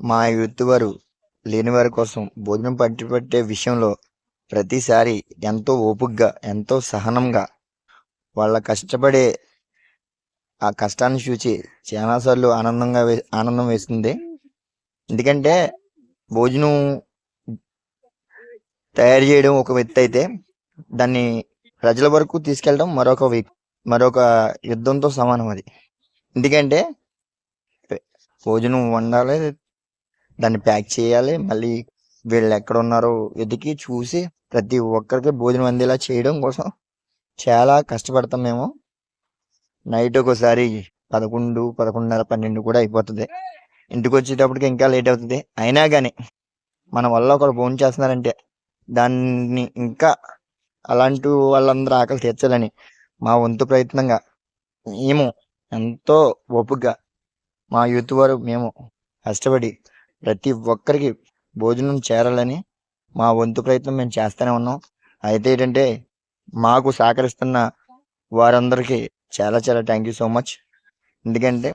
మా యూత్ వారు లేని వారి కోసం భోజనం పట్టిపట్టే విషయంలో ప్రతిసారి ఎంతో ఓపుగ్గా ఎంతో సహనంగా వాళ్ళ కష్టపడే ఆ కష్టాన్ని చూసి చాలాసార్లు ఆనందంగా వే ఆనందం వేస్తుంది. ఎందుకంటే భోజనం తయారు చేయడం ఒక వ్యక్తి అయితే దాన్ని ప్రజల వరకు తీసుకెళ్ళడం మరొక వ్యక్తి మరొక యుద్ధంతో సమానం అది. ఎందుకంటే భోజనం వండాలి దాన్ని ప్యాక్ చేయాలి మళ్ళీ వీళ్ళు ఎక్కడ ఉన్నారో వెతికి చూసి ప్రతి ఒక్కరికి భోజనం అందేలా చేయడం కోసం చాలా కష్టపడతాం మేము. నైట్ ఒకసారి పదకొండు పదకొండున్నర పన్నెండు కూడా అయిపోతుంది. ఇంటికి వచ్చేటప్పటికి ఇంకా లేట్ అవుతుంది. అయినా కానీ మన వల్ల ఒకరు ఫోన్ చేస్తున్నారంటే దాన్ని ఇంకా అలాంటి వాళ్ళందరూ ఆకలి తీర్చాలని మా వంతు ప్రయత్నంగా మేము ఎంతో ఓపికగా మా యూత్ వారు మేము కష్టపడి ప్రతి ఒక్కరికి భోజనం చేరాలని మా వంతు ప్రయత్నం మేము చేస్తూనే ఉన్నాం. అయితే ఏంటంటే మాకు సహకరిస్తున్న వారందరికీ చాలా చాలా థ్యాంక్ యూ సో మచ్ ఎందుకంటే